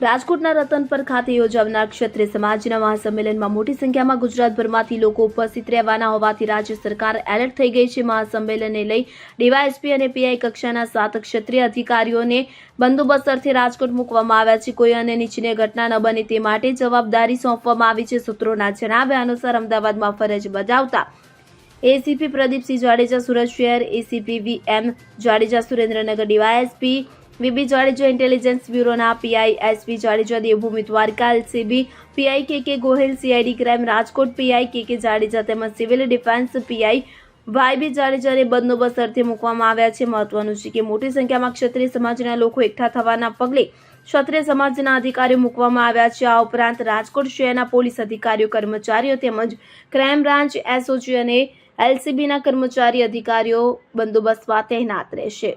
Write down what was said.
રાજકોટના રતનપર ખાતે યોજાનાર ક્ષત્રિય સમાજના મહાસંમેલનમાં મોટી સંખ્યામાં ગુજરાતભરમાંથી લોકો ઉપસ્થિત રહેવાના હોવાથી રાજ્ય સરકાર એલર્ટ થઈ ગઈ છે. મહાસંમેલનને લઈ ડીવાયએસપી અને પીઆઈ કક્ષાના સાત ક્ષત્રિય અધિકારીઓને બંદોબસ્ત અર્થે રાજકોટ મૂકવામાં આવ્યા છે. કોઈ અને નીચીને ઘટના ન બને તે માટે જવાબદારી સોંપવામાં આવી છે. સૂત્રોના જણાવ્યા અનુસાર અમદાવાદમાં ફરજ બજાવતા એસીપી પ્રદીપસિંહ જાડેજા, સુરત શહેર ACP V M Jadeja, Surendranagar DYSP VB Jadeja intelligence બ્યુરોના PI SP Jadeja Devbhumi Dwarka LCB PI K K Gohil, CID crime, Rajkot PI K K Jadeja તેમજ સિવિલ ડિફેન્સ પીઆઈ વાયબી જાડેજાને બંદોબસ્ત અર્થે મૂકવામાં આવ્યા છે. મહત્વનું છે કે મોટી સંખ્યામાં ક્ષત્રિય સમાજના લોકો એકઠા થવાના પગલે ક્ષત્રિય સમાજના અધિકારીઓ મૂકવામાં આવ્યા છે. આ ઉપરાંત રાજકોટ શહેરના પોલીસ અધિકારીઓ, કર્મચારીઓ તેમજ ક્રાઇમ બ્રાન્ચ, એસઓજી અને એલસીબીના કર્મચારી અધિકારીઓ બંદોબસ્તમાં તહેનાત રહેશે.